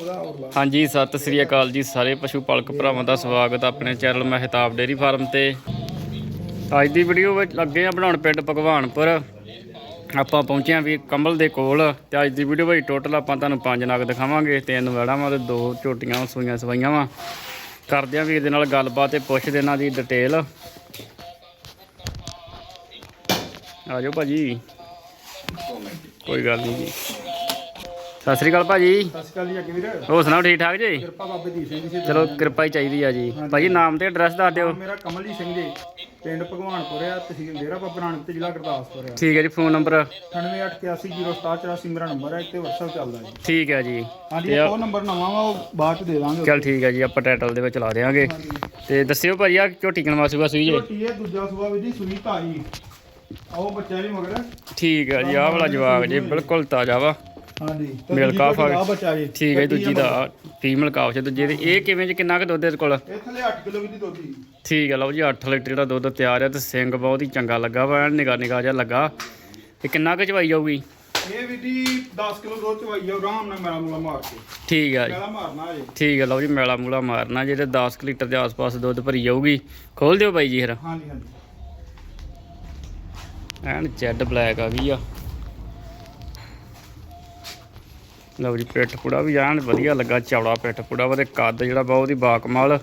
ਹਾਂਜੀ, ਸਤਿ ਸ੍ਰੀ ਅਕਾਲ ਜੀ ਸਾਰੇ ਪਸ਼ੂ ਪਾਲਕ ਭਰਾਵਾਂ ਦਾ ਸਵਾਗਤ ਆਪਣੇ ਚੈਨਲ ਮਹਿਤਾਬ ਡੇਰੀ ਫਾਰਮ ਤੇ। ਅੱਜ ਦੀ ਵੀਡੀਓ ਵਿੱਚ ਲੱਗੇ ਆ ਬਣਾਉਣ ਪਿੰਡ ਭਗਵਾਨਪੁਰ। ਆਪਾਂ ਪਹੁੰਚੇ ਆ ਵੀ ਕੰਬਲ ਦੇ ਕੋਲ ਤੇ ਅੱਜ ਦੀ ਵੀਡੀਓ ਵਿੱਚ ਟੋਟਲ ਆਪਾਂ ਤੁਹਾਨੂੰ ਪੰਜ ਨਗ ਦਿਖਾਵਾਂਗੇ, ਤਿੰਨ ਵੜਾਂ ਵਾਂ ਤੇ ਦੋ ਝੋਟੀਆਂ, ਸੂਈਆਂ ਸਵਾਈਆਂ ਵਾਂ। ਕਰਦੇ ਆ ਵੀਰ ਦੇ ਨਾਲ ਗੱਲਬਾਤ ਤੇ ਪੁੱਛਦੇ ਇਹਨਾਂ ਦੀ ਡਿਟੇਲ ਆ ਜਾਓ ਭਾਜੀ। ਕੋਈ ਗੱਲ ਨਹੀਂ ਜੀ। ਸਤਿ ਸ੍ਰੀ ਅਕਾਲ ਭਾਜੀ। ਸਤਿ ਸ਼੍ਰੀ ਅਕਾਲ ਜੀ ਅੱਗੇ ਵੀਰ। ਹੋਰ ਸੁਣਾਓ ਠੀਕ ਠਾਕ ਜੀ? ਕਿਰਪਾ ਬਾਬੇ ਦੀ ਸਿੰਘ ਜੀ ਚਲੋ ਕਿਰਪਾ ਹੀ ਚਾਹੀਦੀ ਆ ਜੀ। ਭਾਜੀ ਨਾਮ ਤੇ ਐਡਰੈਸ ਦੱਸ ਦਿਓ। ਮੇਰਾ ਕਮਲਜੀਤ ਸਿੰਘ ਜੀ ਪਿੰਡ ਭਗਵਾਨਪੁਰ ਆ ਤਹਿਸੀਲ ਡੇਰਾ ਬਾਬਾ ਨਾਨਕ ਤੇ ਜ਼ਿਲ੍ਹਾ ਗੁਰਦਾਸਪੁਰ ਆ। ਠੀਕ ਹੈ ਜੀ ਫੋਨ ਨੰਬਰ। 98810784 ਨੰਬਰ ਹੈ ਇੱਥੇ WhatsApp ਚੱਲਦਾ ਜੀ। ਠੀਕ ਹੈ ਜੀ। ਹਾਂਜੀ ਉਹ ਨੰਬਰ ਨਵਾਂ ਵਾ ਉਹ ਬਾਅਦ ਚ ਦੇ ਦਾਂਗੇ ਚਲ ਠੀਕ ਹੈ ਜੀ ਆਪਾਂ ਟਾਈਟਲ ਦੇ ਵਿੱਚ ਲਾ ਦੇਵਾਂਗੇ ਤੇ ਦੱਸਿਓ ਭਾਜੀ ਆ ਝੋਟੀ ਕਿਨਵਾ ਸੂਗਾ ਸੂਈ ਜੇ? ਝੋਟੀ ਇਹ ਦੂਜਾ ਸੂਆ ਵੀ ਜੀ ਸੂਈ ਧਾਈ। ਆਓ ਬੱਚਾ ਵੀ ਮਗਰ। ਠੀਕ ਹੈ ਜੀ ਆਹ ਵਾਲਾ ਜਵਾਗ ਜੀ ਬਿਲਕੁਲ ਤਾਜ਼ਾ ਵਾ। ਹਾਂਜੀ। ਮੇਲ ਕਾਫ ਆ ਆ ਬੱਚਾ ਜੀ। ਠੀਕ ਹੈ ਜੀ, ਦੂਜੀ ਦਾ ਫੀਮੇਲ ਕਾਫ ਚ ਦੂਜੇ ਦੇ ਇਹ ਕਿਵੇਂ ਜੀ ਕਿੰਨਾ ਕੁ ਦੁੱਧ ਇਹਦੇ ਕੋਲ? ਇਹ ਥੱਲੇ 8 ਕਿਲੋ ਵੀ ਦੀ ਦੋਦੀ ਠੀਕ ਹੈ ਲਓ ਜੀ 8 ਲੀਟਰ ਜਿਹੜਾ ਦੁੱਧ ਤਿਆਰ ਹੈ ਤੇ ਸਿੰਘ ਬਹੁਤ ਹੀ ਚੰਗਾ ਲੱਗਾ ਵਾ ਨਿਗਾ ਨਿਗਾ ਜਿਹਾ ਲੱਗਾ। ਤੇ ਕਿੰਨਾ ਕੁ ਚਵਾਈ ਜਾਊਗੀ? ਇਹ ਵੀ ਦੀ 10 ਕਿਲੋ ਦੁੱਧ ਚਵਾਈ ਆ ਆਰਾਮ ਨਾਲ ਮੇਰਾ ਮੂਲਾ ਮਾਰ ਕੇ। ਠੀਕ ਹੈ। ਜੀ ਮੇਰਾ ਮਾਰਨਾ ਜੀ। ਠੀਕ ਹੈ ਲਓ ਜੀ ਮੈਲਾ ਮੂਲਾ ਮਾਰਨਾ ਜਿਹੜੇ 10 ਕੁ ਲੀਟਰ ਦੇ ਆਸ-ਪਾਸ ਦੁੱਧ ਭਰੀ ਜਾਊਗੀ। ਖੋਲ ਦਿਓ ਬਾਈ ਜੀ ਫਿਰ। ਹਾਂਜੀ ਹਾਂਜੀ। ਐਨ ਜੈਡ ਬਲੈਕ ਆ ਗਈ ਆ। ਲਓ ਜੀ ਪਿੱਠ ਪੁੜਾ ਵੀ ਐਨ ਵਧੀਆ ਲੱਗਾ ਚੌੜਾ ਪਿੱਠ ਪੁੜਾ ਵਾ ਤੇ ਕੱਦ ਜਿਹੜਾ ਬਹੁਤ ਹੀ ਬਾਕਮਾਲ।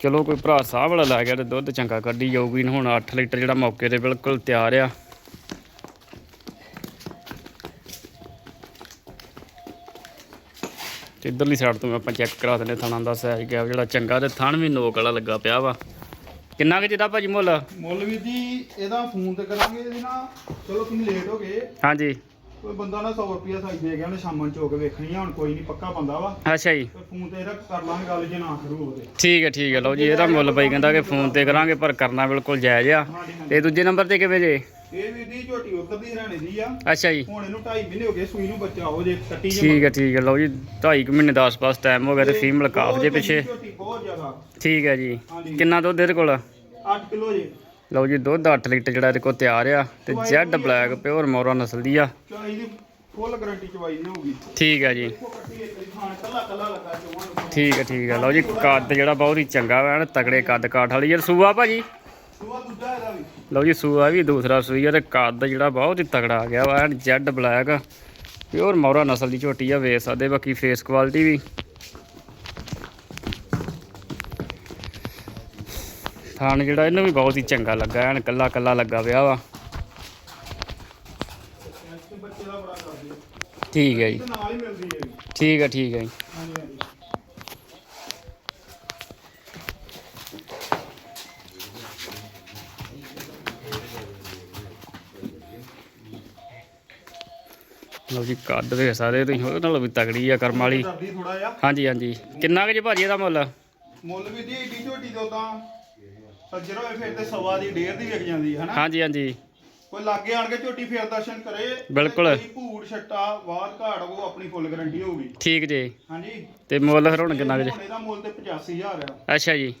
ਚਲੋ ਕੋਈ ਭਰਾ ਸਾਹ ਵਾਲਾ ਲੈ ਗਿਆ ਤੇ ਦੁੱਧ ਚੰਗਾ ਕੱਢੀ ਜਾਊਗੀ ਹੁਣ 8 ਲੀਟਰ ਜਿਹੜਾ ਮੌਕੇ ਤੇ ਬਿਲਕੁਲ ਤਿਆਰ ਆ। ਤੇ ਇਧਰਲੀ ਸਾਈਡ ਤੋਂ ਆਪਾਂ ਚੈੱਕ ਕਰਾ ਦਿੰਦੇ ਥਾਣਾ ਦਾ ਸਾਈਜ਼ ਗਿਆ ਜਿਹੜਾ ਚੰਗਾ ਤੇ ਥਣ ਵੀ ਨੋਕ ਵਾਲਾ ਲੱਗਾ ਪਿਆ ਵਾ। ਕਿੰਨਾ ਕੁ ਜਿਹਦਾ ਭਾਜੀ ਮੁੱਲ? ਮੁੱਲ ਵੀ ਜੀ ਇਹਦਾ ਫੋਨ ਤੇ ਕਰਾਂਗੇ ਇਹਦੀ ਨਾ। ਚਲੋ ਤੁਸੀਂ ਲੇਟ ਹੋ ਗਏ। ਹਾਂਜੀ। ਕੋਈ ਬੰਦਾ ਨਾ 100 ਰੁਪਿਆ ਸਾਈ ਦੇ ਗਿਆ ਉਹਨੇ ਸ਼ਾਮਾਂ ਨੂੰ ਚੋਕ ਵੇਖਣੀ ਆ ਹੁਣ ਕੋਈ ਨਹੀਂ ਪੱਕਾ ਬੰਦਾ ਵਾ। ਅੱਛਾ ਜੀ। ਤੇ ਫੋਨ ਤੇ ਇਹਦਾ ਕਰ ਲਾਂਗੇ ਗੱਲ ਜੇ ਨਾ ਸ਼ੁਰੂ ਹੋਵੇ। ਠੀਕ ਹੈ ਠੀਕ ਹੈ ਲਓ ਜੀ ਇਹਦਾ ਮੁੱਲ ਬਾਈ ਕਹਿੰਦਾ ਕਿ ਫੋਨ ਤੇ ਕਰਾਂਗੇ ਪਰ ਕਰਨਾ ਬਿਲਕੁਲ ਜਾਇਜ਼ ਆ। ਹਾਂਜੀ ਹਾਂਜੀ। ਤੇ ਦੂਜੇ ਨੰਬਰ ਤੇ ਕਿਵੇਂ ਜੇ? ਇਹ ਵੀ ਦੀ ਝੋਟੀ ਉੱਧਰ ਦੀ ਹਰਿਆਣੇ ਦੀ ਆ। ਅੱਛਾ ਜੀ। ਹੁਣ ਇਹਨੂੰ 2.5 ਮਹੀਨੇ ਹੋ ਗਏ ਸੂਈ ਨੂੰ ਬੱਚਾ ਹੋ ਜੇ ਕੱਟੀ ਜੇ ਠੀਕ ਹੈ ਠੀਕ ਹੈ ਲਓ ਜੀ 2.5 ਮਹੀਨੇ ਦਾ ਆਸ-ਪਾਸ ਟਾਈਮ ਹੋ ਗਿਆ ਤੇ ਫੀਮੇਲ ਕਾਫ ਜੇ ਪਿੱਛੇ। ਝੋਟੀ ਬਹੁਤ ਜ਼ਿਆਦਾ। ਠੀਕ ਹੈ ਜੀ। ਕਿੰਨਾ ਦੁੱਧ ਇਹਦੇ ਕੋਲ? 8 ਕਿਲੋ ਜੇ। ਲਓ ਜੀ ਦੁੱਧ 8 ਲੀਟਰ ਜਿਹੜਾ ਇਹਦੇ ਕੋਲ ਤਿਆਰ ਆ ਤੇ ਜੈਡ ਬਲੈਕ ਪਿਓਰ ਮੋਰਾ ਨਸਲ ਦੀ ਆ। ਚਾਹੀ ਦੀ ਫੁੱਲ ਗਾਰੰਟੀ ਚਵਾਈ ਦੀ ਹੋਊਗੀ। ਠੀਕ ਹੈ ਜੀ। ਠੀਕ ਹੈ ਠੀਕ ਹੈ ਲਓ ਜੀ ਕੱਦ ਜਿਹੜਾ ਬਹੁਤ ਹੀ ਚੰਗਾ ਵਾ ਐਨ ਤਗੜੇ ਕੱਦ ਕਾਠ ਵਾਲੀ। ਯਾਰ ਸੂਆ ਭਾਜੀ? ਲਓ ਜੀ ਸੂਆ ਵੀ ਦੂਸਰਾ ਸੂਈ ਆ ਤੇ ਕੱਦ ਜਿਹੜਾ ਬਹੁਤ ਹੀ ਤਗੜਾ ਆ ਗਿਆ ਵਾ N Z black. Pure Murrah ਨਸਲ ਦੀ ਝੋਟੀ ਆ ਵੇਖ ਸਕਦੇ ਬਾਕੀ ਫੇਸ ਕੁਆਲਿਟੀ ਵੀ। ਥਾਣ ਜਿਹੜਾ ਇਹਨੂੰ ਵੀ ਬਹੁਤ ਹੀ ਚੰਗਾ ਲੱਗਾ ਐਨ ਕੱਲਾ ਕੱਲਾ ਲੱਗਾ ਪਿਆ ਵਾ। ਦਾ। ਠੀਕ ਹੈ ਜੀ। ਠੀਕ ਹੈ ਠੀਕ ਹੈ ਜੀ। ਲਓ ਜੀ ਕੱਦ ਵੇਖ ਸਕਦੇ ਤੁਸੀਂ ਉਹਦੇ ਨਾਲ ਵੀ ਤਗੜੀ ਆ ਕਰਮ ਵਾਲੀ। ਹਾਂਜੀ ਹਾਂਜੀ। ਕਿੰਨਾ ਕੁ ਜੀ ਭਾਜੀ ਇਹਦਾ ਮੁੱਲ? ਮੁੱਲ ਵੀ ਦੀ ਏਡੀ ਝੋਟੀ ਤੋਂ ਤਾਂ ਸੱਜਰ ਹੋਏ ਫਿਰ ਤੇ ਸਵਾ ਦੀ ਡੇਢ ਦੀ ਵਿਕ ਜਾਂਦੀ ਹੈ ਹਨਾ? ਹਾਂਜੀ ਹਾਂਜੀ। ਕੋਈ ਲਾਗੇ ਆਣ ਕੇ ਝੋਟੀ ਫੇਰ ਦਰਸ਼ਨ ਕਰੇ ਤੇ ਬਿਲਕੁਲ। ਕੋਈ ਭੂੜ ਛੱਟਾ ਬਾਦ ਘਾੜ ਉਹ ਆਪਣੀ ਫੁੱਲ ਗਾਰੰਟੀ ਹੋਊਗੀ। ਠੀਕ ਜੀ। ਹਾਂਜੀ? ਤੇ ਮੁੱਲ ਫਿਰ ਹੁਣ ਕਿੰਨਾ ਕੁ ਜੀ? ਹੁਣ ਇਹਦਾ ਮੁੱਲ ਤੇ 85000 ਆ। ਅੱਛਾ ਜੀ।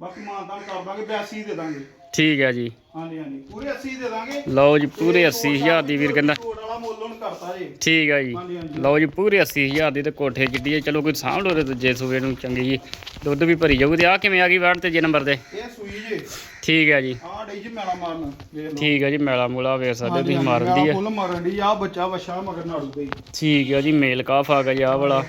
ਬਾਕੀ ਮਾਨਤਾਨ ਕਰ ਦਾਂਗੇ 82 ਦੇ ਦਾਂਗੇ। ਠੀਕ ਹੈ ਜੀ। ਹਾਂਜੀ ਹਾਂਜੀ। ਪੂਰੇ 80 ਦੇ ਦਾਂਗੇ। ਲਓ ਜੀ ਪੂਰੇ 80000 ਦੀ ਵੀਰ ਕਹਿੰਦਾ। ਕੋਟ ਵਾਲਾ ਮੁੱਲ ਹੁਣ ਕਰਤਾ ਜੀ। ਠੀਕ ਹੈ ਜੀ। ਲਓ ਜੀ ਪੂਰੇ 80000 ਦੀ ਤੇ ਕੋਠੇ ਜਿੱਡੀ ਹੈ। ਚਲੋ ਕੋਈ ਸਾਂਭ ਲੋ ਤੇ ਦੂਜੇ ਸੂਏ ਨੂੰ ਚੰਗੀ ਜੀ। ਦੁੱਧ ਵੀ ਭਰੀ ਜਾਊਗੀ ਤੇ ਆ ਕਿਵੇਂ ਆ ਗਈ ਵੜ ਤੇ ਜੇ ਨੰਬਰ ਤੇ? ਇਹ ਸੂਈ ਜੇ। ਠੀਕ ਹੈ ਜੀ। ਆਹ ਡਈ ਜੀ ਮੇਲਾ ਮਾਰਨ ਵੇਖ ਲਓ। ਠੀਕ ਹੈ ਜੀ ਮੈਲਾ ਮੂਲਾ ਵੇਖ ਸਕਦੇ ਤੁਸੀਂ ਮਾਰਨ ਦੀ ਹੈ। ਫੁੱਲ ਮਾਰਨ ਦੀ ਆ ਬੱਚਾ ਵਛਾ ਮਗਰ ਨਾੜੂ ਗਈ ਠੀਕ ਹੈ ਜੀ ਮੇਲ ਕਾਫ ਆ ਗਿਆ ਜੀ ਆਹ ਵਾਲਾ।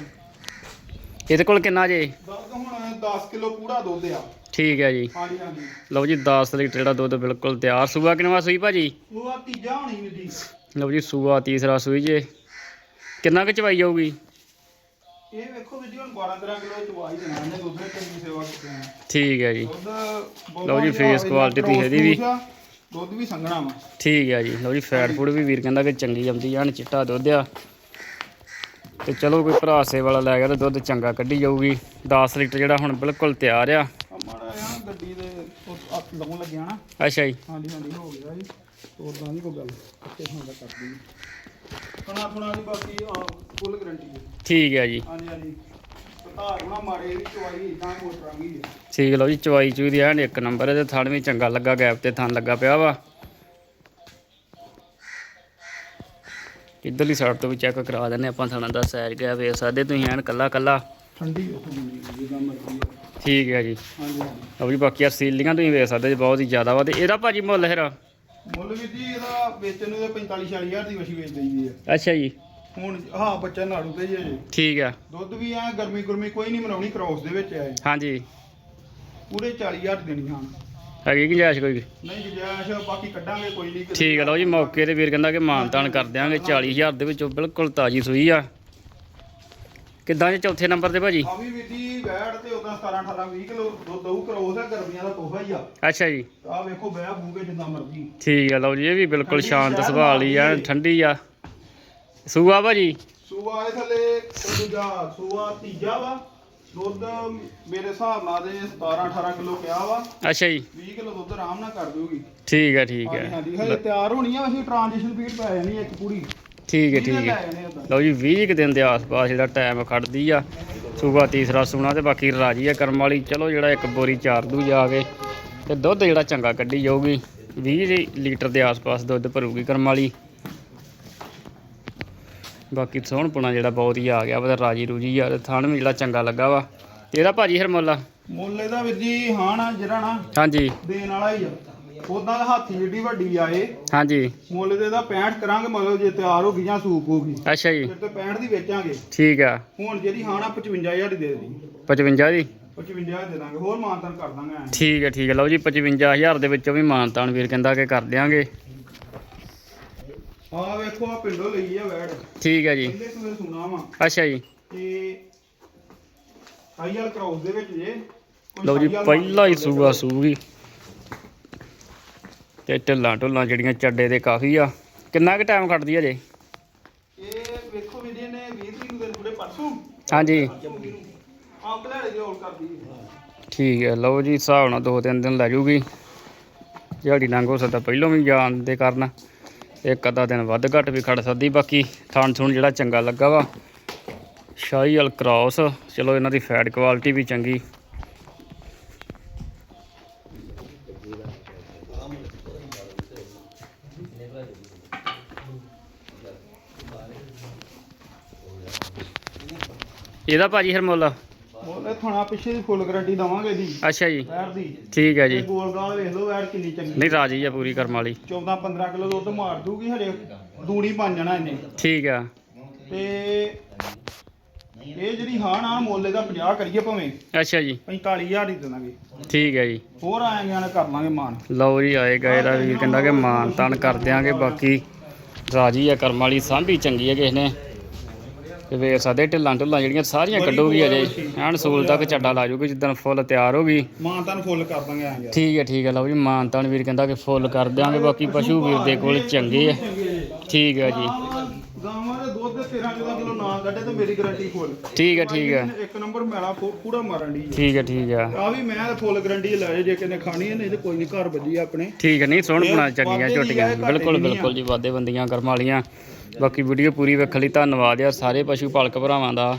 ਇਹਦੇ ਕੋਲ ਕਿੰਨਾ ਜੇ? ਦੁੱਧ ਹੁਣ 10 ਕਿਲੋ ਪੂਰਾ ਦੁੱਧ ਆ। ਠੀਕ ਹੈ ਜੀ। ਹਾਂਜੀ ਹਾਂਜੀ। ਲਓ ਜੀ 10 ਲੀਟਰ ਜਿਹੜਾ ਦੁੱਧ ਬਿਲਕੁਲ ਤਿਆਰ। ਸੂਆ ਕਿਨਵਾ ਸੂਈ ਭਾਜੀ? ਉਹ ਆ ਤੀਜਾ ਹੋਣੀ ਵੀ ਦੀ। ਲਓ ਜੀ ਸੂਆ ਤੀਸਰਾ ਸੂਈ ਜੇ। ਕਿੰਨਾ ਕੁ ਚਵਾਈ ਜਾਊਗੀ? ਇਹ ਵੇਖੋ ਵੀ ਜੀ ਹੁਣ 12 13 ਕਿਲੋ ਚਵਾਈ ਦੇਣਾ ਇਹਨੇ ਦੁੱਧ ਦੀ ਚੰਗੀ ਸੇਵਾ ਕੀਤੀ ਹੈ। ਠੀਕ ਹੈ ਜੀ। ਲਓ ਜੀ, face quality ਦੀ ਇਹਦੀ ਵੀ। ਦੁੱਧ ਵੀ ਸੰਘਣਾ ਵਾ। ਠੀਕ ਹੈ ਜੀ। ਲਓ ਜੀ ਫੈਟ ਫੂਡ ਵੀ ਵੀਰ ਕਹਿੰਦਾ ਕਿ ਚੰਗੀ ਆਉਂਦੀ ਆ ਚਿੱਟਾ ਦੁੱਧ ਆ। ਤੇ ਚਲੋ ਕੋਈ ਭਰਾ ਸੇ ਵਾਲਾ ਲੈ ਗਿਆ ਤੇ ਦੁੱਧ ਚੰਗਾ ਕੱਢੀ ਜਾਊਗੀ। 10 ਲੀਟਰ ਜਿਹੜਾ ਹੁਣ ਬਿਲਕੁਲ ਤਿਆਰ ਆ। ਗੱਡੀ ਦੇ ਉਹ ਅੱਤ ਲਾਉਣ ਲੱਗਿਆ ਨਾ। ਅੱਛਾ ਜੀ। ਹਾਂਜੀ ਹਾਂਜੀ ਹੋ ਗਿਆ ਜੀ। ਤੋੜਦਾ ਨਹੀਂ ਕੋਈ ਗੱਲ ਕਿੱਥੇ ਹੁੰਦਾ ਕਰਦੀ ਫਣਾ ਫਣਾ ਦੀ ਬਾਕੀ ਫੁੱਲ ਗਾਰੰਟੀ ਹੈ। ਠੀਕ ਹੈ ਜੀ। ਹਾਂਜੀ ਹਾਂਜੀ। ਹੈ ਠੀਕ ਲਓ ਜੀ ਚਵਾਈ ਚੂਈ ਦੀ ਐਨ ਇੱਕ ਨੰਬਰ ਹੈ ਤੇ ਥਣ ਵੀ ਚੰਗਾ ਲੱਗਾ ਗੈਪ ਤੇ ਥਣ ਲੱਗਾ ਪਿਆ ਵਾ। ਇਧਰਲੀ ਸਾਈਡ ਤੋਂ ਵੀ ਚੈੱਕ ਕਰਾ ਦਿੰਨੇ ਆਪਾਂ ਥਾਣਾ ਦਾ ਸੈਰ ਗਿਆ ਵੇਖ ਸਕਦੇ ਤੁਸੀਂ ਐਨ ਕੱਲਾ ਕੱਲਾ ਠੰਡੀ ਉੱਥੋਂ ਦੀ ਜਿੱਦਾਂ ਮਰਜ਼ੀ। ਠੀਕ ਹੈ ਜੀ। ਹਾਂਜੀ ਹਾਂਜੀ। ਲਓ ਜੀ ਬਾਕੀ ਆ ਸੀਲੀਆਂ ਤੁਸੀਂ ਵੇਖ ਸਕਦੇ ਜੀ ਬਹੁਤ ਹੀ ਜ਼ਿਆਦਾ ਵਾ। ਤੇ ਇਹਦਾ ਭਾਜੀ ਮੁੱਲ ਫਿਰ ਮੁੱਲ ਵੀ ਜੀ ਇਹਦਾ ਵੇਚਣ ਨੂੰ ਤਾਂ 45 46000 ਦੀ ਵਸ਼ੀ ਵੇਚ ਦਈਦੀ ਹੈ। ਅੱਛਾ ਜੀ। ਹੁਣ ਹਾਂ ਬੱਚਾ ਨਾੜੂ ਤੇ ਜੇ। ਠੀਕ ਆ। ਦੁੱਧ ਵੀ ਆ ਗਰਮੀ ਗੁਰਮੀ ਕੋਈ ਨਹੀਂ ਮਨਾਉਣੀ ਕ੍ਰੋਸ ਦੇ ਵਿੱਚ ਆਏ ਹਾਂਜੀ। ਪੂਰੇ 40000 ਦੇਣੀ ਹਾਂ ਹੈਗੀ ਕਿ ਜਾਇਸ਼ ਕੋਈ? ਨਹੀਂ ਗੁੰਜਾਇਸ਼ ਬਾਕੀ ਕੱਢਾਂਗੇ ਕੋਈ ਨਹੀਂ। ਠੀਕ ਹੈ ਲਓ ਜੀ ਮੌਕੇ ਤੇ ਵੀਰ ਕਹਿੰਦਾ ਕਿ ਮਾਨਤਾਨ ਕਰ ਦਿਆਂਗੇ। 40000 ਦੇ ਵਿੱਚੋਂ ਬਿਲਕੁਲ ਤਾਜੀ ਸੂਈ ਆ। ਕਿੱਦਾਂ ਜੀ ਚੌਥੇ ਨੰਬਰ ਤੇ ਭਾਜੀ? ਆ ਵੀ ਵਿਧੀ ਬੈੜ ਤੇ ਉਦਾਂ 17 18 20 ਕਿਲੋ ਦੁੱਧ ਦਊ ਕ੍ਰੋਸ ਹੈ ਗਰਮੀਆਂ ਦਾ ਤੋਹਫਾ ਹੀ ਆ। ਅੱਛਾ ਜੀ। ਆ ਵੇਖੋ ਬਹਿ ਬੂਗੇ ਜਿੰਨਾ ਮਰਜ਼ੀ। ਠੀਕ ਹੈ ਲਓ ਜੀ ਇਹ ਵੀ ਬਿਲਕੁਲ ਸ਼ਾਂਤ ਸੁਭਾਅ ਵਾਲੀ ਆ ਠੰਡੀ ਆ। ਸੂਆ ਭਾਜੀ? ਸੂਆ ਇਹ ਥੱਲੇ ਦੂਜਾ ਸੂਆ ਤੀਜਾ ਵਾ ਦੁੱਧ ਮੇਰੇ ਹਿਸਾਬ ਨਾਲ ਦੇ 17 18 ਕਿਲੋ ਪਿਆ ਵਾ। ਅੱਛਾ ਜੀ। 20 ਕਿਲੋ ਦੁੱਧ ਆਰਾਮ ਨਾਲ ਕਰ ਦਊਗੀ ਠੀਕ ਹੈ ਠੀਕ ਹਾਂਜੀ ਹੈ ਹਾਂਜੀ ਹਲੇ ਤਿਆਰ ਹੋਣੀ ਆ ਅਸੀਂ ਟ੍ਰਾਂਜੀਸ਼ਨ ਫੀਡ ਪੈ ਜਾਣੀ ਇੱਕ ਪੂਰੀ। ਠੀਕ ਹੈ ਠੀਕ ਹੈ। ਲਓ ਜੀ 20 ਕੁ ਦਿਨ ਦੇ ਆਸ-ਪਾਸ ਜਿਹੜਾ ਟਾਈਮ ਖੜਦੀ ਆ। ਸੂਬਾ ਤੀਸਰਾ ਸੂਣਾ ਤੇ ਬਾਕੀ ਰਾਜੀ ਆ ਕਰਮ ਵਾਲੀ। ਚਲੋ ਜਿਹੜਾ ਇੱਕ ਬੋਰੀ ਚਾਰ ਦੂ ਜਾ ਕੇ ਤੇ ਦੁੱਧ ਜਿਹੜਾ ਚੰਗਾ ਕੱਢੀ ਜਾਊਗੀ। 20 ਲੀਟਰ ਦੇ ਆਸ-ਪਾਸ ਦੁੱਧ ਭਰੂਗੀ ਕਰਮ ਵਾਲੀ। ਬਾਕੀ ਸੋਹਣਪੁਣਾ ਜਿਹੜਾ ਬਹੁਤ ਹੀ ਆ ਗਿਆ ਵਾ ਰਾਜੀ ਰੂਜੀ ਆ ਤੇ ਥਣ ਵੀ ਜਿਹੜਾ ਚੰਗਾ ਲੱਗਾ ਵਾ। ਇਹਦਾ ਭਾਜੀ ਫਿਰ ਮੁੱਲ ਮੁੱਲ ਇਹਦਾ ਵੀਰ ਜੀ ਹਾਂ ਨਾ ਜਿਹੜਾ ਨਾ। ਹਾਂਜੀ। ਦੇਣ ਵਾਲਾ ਹੀ ਆ। ਉਦਾਂ ਦਾ ਹਾਥੀ ਜਿੱਡੀ ਵੱਡੀ ਆ ਇਹ ਹਾਂਜੀ। ਮੁੱਲ ਦੇ ਦਾ 65 ਕਰਾਂਗੇ ਮਤਲਬ ਜੇ ਤਿਆਰ ਹੋ ਗਈ ਜਾਂ ਸੂਪ ਹੋ ਗਈ। ਅੱਛਾ ਜੀ। ਫਿਰ ਤੇ 65 ਦੀ ਵੇਚਾਂਗੇ। ਠੀਕ ਆ। ਹੁਣ ਜਿਹੜੀ ਹਾਂ ਨਾ 55000 ਦੀ ਦੇ ਦੇਣੀ। 55 ਦੀ? 55000 ਦੇ ਦਾਂਗੇ ਹੋਰ ਮਾਨਤਨ ਕਰ ਦਾਂਗੇ। ਠੀਕ ਹੈ ਠੀਕ ਹੈ ਲਓ ਜੀ 55000 ਦੇ ਵਿੱਚੋਂ ਵੀ ਮਾਨਤਾਨ ਵੀਰ ਕਹਿੰਦਾ ਕਿ ਕਰ ਦਿਆਂਗੇ। ਆਹ ਵੇਖੋ ਆ ਪਿੰਡੋਂ ਲਈ ਆ ਵੈੜ। ਠੀਕ ਹੈ ਜੀ। ਪਹਿਲੇ ਸੂਏ ਸੁਣਾ ਵਾ। ਅੱਛਾ ਜੀ। ਤੇ ਸਾਈਅਲ ਕ੍ਰਾਸ ਦੇ ਵਿੱਚ ਜੇ। ਲਓ ਜੀ ਪਹਿਲਾ ਹੀ ਸੂਆ ਸੂਗੀ। ਤੇ ਢਿੱਲਾਂ ਢੁੱਲਾਂ ਜਿਹੜੀਆਂ ਚੱਡੇ ਦੇ ਕਾਫੀ ਆ। ਕਿੰਨਾ ਕੁ ਟਾਈਮ ਖੜਦੀ ਆ ਜੇ ਇਹ ਵੇਖੋ ਵੀ ਨੇ 20 ਤਰੀਕ ਨੂੰ ਦਿਨ ਥੋੜੇ ਪਰਸੋਂ। ਹਾਂਜੀ। ਕਰਦੀ ਹੈ। ਠੀਕ ਹੈ ਲਓ ਜੀ ਹਿਸਾਬ ਨਾਲ ਦੋ ਤਿੰਨ ਦਿਨ ਲੈ ਜੂਗੀ। ਦਿਹਾੜੀ ਲੰਘ ਹੋ ਸਕਦਾ ਪਹਿਲੋਂ ਵੀ ਜਾਣ ਦੇ ਕਾਰਨ। ਇੱਕ ਅੱਧਾ ਦਿਨ ਵੱਧ ਘੱਟ ਵੀ ਖੜ ਸਕਦੀ ਬਾਕੀ ਥਾਣ ਥੂਣ ਜਿਹੜਾ ਚੰਗਾ ਲੱਗਾ ਵਾ। ਸ਼ਾਹੀ ਅਲ ਕ੍ਰਾਸ ਚਲੋ ਇਹਨਾਂ ਦੀ ਫੈਟ ਕੁਆਲਿਟੀ ਵੀ ਚੰਗੀ। ਇਹਦਾ ਭਾਜੀ ਫਿਰ ਮੁੱਲ? ਥਾਣਾ ਪਿੱਛੇ ਦੀ ਫੁੱਲ ਗਾਰੰਟੀ ਦਵਾਂਗੇ ਦੀ ਅੱਛਾ ਜੀ। ਵੈੜ ਦੀ। ਠੀਕ ਹੈ ਜੀ। ਗੋਲ ਗਾਲ ਵੇਖ ਲਓ ਵੈੜ ਕਿੰਨੀ ਚੰਗੀ। ਨਹੀਂ ਰਾਜੀ ਆ ਪੂਰੀ ਕਰਮ ਵਾਲੀ। 14 15 ਕਿਲੋ ਦੁੱਧ ਮਾਰ ਦੂਗੀ ਹਰੇ ਦੂਣੀ ਬਣ ਜਾਣਾ ਇਹਨੇ। ਠੀਕ ਆ। ਤੇ ਇਹ ਜਿਹੜੀ ਹਾਂ ਨਾ ਮੁੱਲ ਇਹਦਾ 50 ਕਰੀਏ ਭਾਵੇਂ। ਅੱਛਾ ਜੀ। 45000 ਹੀ ਦੇ ਦਾਂਗੇ ਠੀਕ ਹੈ ਜੀ। ਹੋਰ ਆਏਗਾ ਨਾ ਕਰ ਲਾਂਗੇ ਮਾਨ। ਲਓ ਜੀ ਆਏਗਾ ਇਹਦਾ ਵੀਰ ਕਹਿੰਦਾ ਕਿ ਮਾਨ ਤਾਨ ਕਰ ਦਿਆਂਗੇ ਬਾਕੀ ਰਾਜੀ ਆ ਕਰਮ ਵਾਲੀ ਸਾਂਭੀ ਚੰਗੀ ਹੈ ਕਿਸ ਨੇ। ਤੇ ਵੇਖ ਸਕਦੇ ਢਿੱਲਾਂ ਢੁੱਲਾਂ ਜਿਹੜੀਆਂ ਸਾਰੀਆਂ ਕੱਢੂਗੀ ਅਜੇ। ਐਨ ਸੂਲ ਤੱਕ ਚੱਡਾ ਲਾ ਜੂਗੀ ਜਿੱਦਣ ਫੁੱਲ ਤਿਆਰ ਹੋ ਗਈ। ਮਾਨ ਤਾਂ ਫੁੱਲ ਕਰ ਦਾਂਗੇ ਆਏਗਾ ਠੀਕ ਹੈ ਠੀਕ ਹੈ ਲਓ ਜੀ ਮਾਨ ਤਾਨ ਵੀਰ ਕਹਿੰਦਾ ਕਿ ਫੁੱਲ ਕਰ ਦਿਆਂਗੇ ਬਾਕੀ ਪਸ਼ੂ ਵੀਰ ਦੇ ਕੋਲ ਚੰਗੇ ਆ। ਠੀਕ ਹੈ ਜੀ। ਗਾਵਾਂ ਦੇ ਦੁੱਧ 13 14 ਕਿਲੋ ਨਾ ਕੱਢੇ ਤੇ ਮੇਰੀ ਗਾਰੰਟੀ ਫੁੱਲ। ਠੀਕ ਹੈ ਠੀਕ ਹੈ। ਇੱਕ ਨੰਬਰ ਮੈਲਾ ਪੂਰਾ ਮਾਰਨ ਦੀ ਠੀਕ ਹੈ ਠੀਕ ਹੈ। ਆ ਵੀ ਮੈਂ ਫੁੱਲ ਗਾਰੰਟੀ ਲੈ ਜੇ ਜੇ ਕਿਨੇ ਖਾਣੀ ਹੈ ਨਹੀਂ ਤੇ ਕੋਈ ਨਹੀਂ ਘਰ ਵੱਜੀ ਆ ਆਪਣੇ। ਠੀਕ ਹੈ ਨਹੀਂ ਸੋਹਣ ਬਣਾ ਇਹ ਚੰਗੀਆਂ ਦੀ ਝੋਟੀਆਂ। ਬਿਲਕੁਲ ਦੀ ਬਿਲਕੁਲ ਜੀ ਵਾਦੇ ਬੰਦੀਆਂ ਕਰਮ ਵਾਲੀਆਂ। ਬਾਕੀ ਵੀਡੀਓ ਪੂਰੀ ਵੇਖਣ ਲਈ ਧੰਨਵਾਦ ਆ ਸਾਰੇ ਪਸ਼ੂ ਪਾਲਕ ਭਰਾਵਾਂ ਦਾ।